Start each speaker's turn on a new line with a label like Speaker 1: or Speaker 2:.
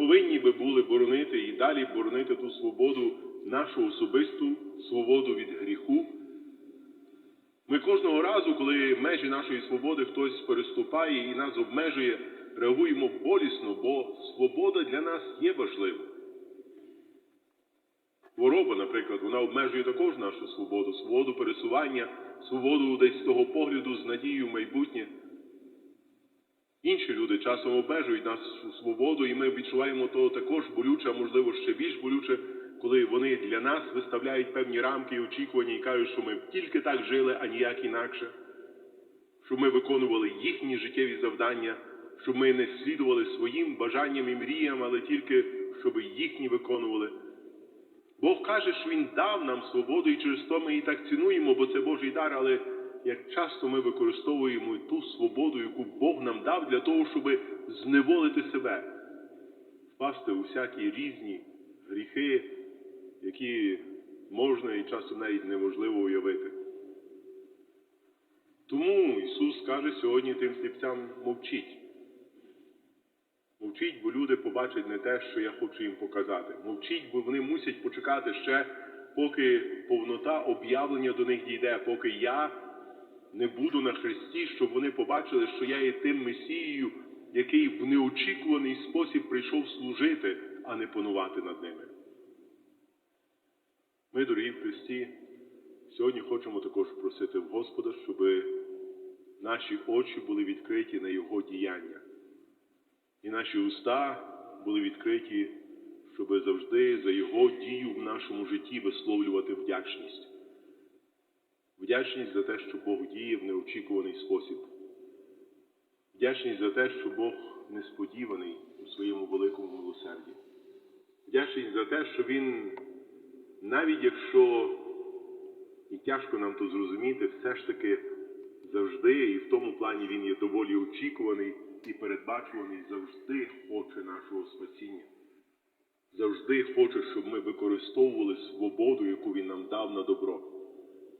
Speaker 1: повинні би були боронити і далі боронити ту свободу, нашу особисту свободу від гріху. Ми кожного разу, коли межі нашої свободи хтось переступає і нас обмежує, реагуємо болісно, бо свобода для нас є важлива. Хвороба, наприклад, вона обмежує також нашу свободу, свободу пересування, свободу десь того погляду з надією в майбутнє. Інші люди часом обмежують нашу свободу, і ми відчуваємо то також болюче, а можливо ще більш болюче, коли вони для нас виставляють певні рамки і очікування і кажуть, що ми тільки так жили, а ніяк інакше, щоб ми виконували їхні життєві завдання, щоб ми не слідували своїм бажанням і мріям, але тільки щоб їхні виконували. Бог каже, що Він дав нам свободу, і через то ми її так цінуємо, бо це Божий дар, але як часто ми використовуємо ту свободу, яку Бог нам дав для того, щоб зневолити себе, впасти у всякі різні гріхи, які можна і часом навіть неможливо уявити. Тому Ісус каже сьогодні тим сліпцям мовчіть. Мовчіть, бо люди побачать не те, що я хочу їм показати. Мовчіть, бо вони мусять почекати ще, поки повнота об'явлення до них дійде, поки я не буду на хресті, щоб вони побачили, що я є тим Месією, який в неочікуваний спосіб прийшов служити, а не панувати над ними. Ми, дорогі в Христі, сьогодні хочемо також просити в Господа, щоб наші очі були відкриті на Його діяння. І наші уста були відкриті, щоб завжди за Його дію в нашому житті висловлювати вдячність. Вдячність за те, що Бог діє в неочікуваний спосіб. Вдячність за те, що Бог несподіваний у своєму великому милосерді. Вдячність за те, що Він, навіть якщо і тяжко нам то зрозуміти, все ж таки завжди, і в тому плані він є доволі очікуваний і передбачуваний, завжди хоче нашого спасіння. Завжди хоче, щоб ми використовували свободу, яку він нам дав на добро.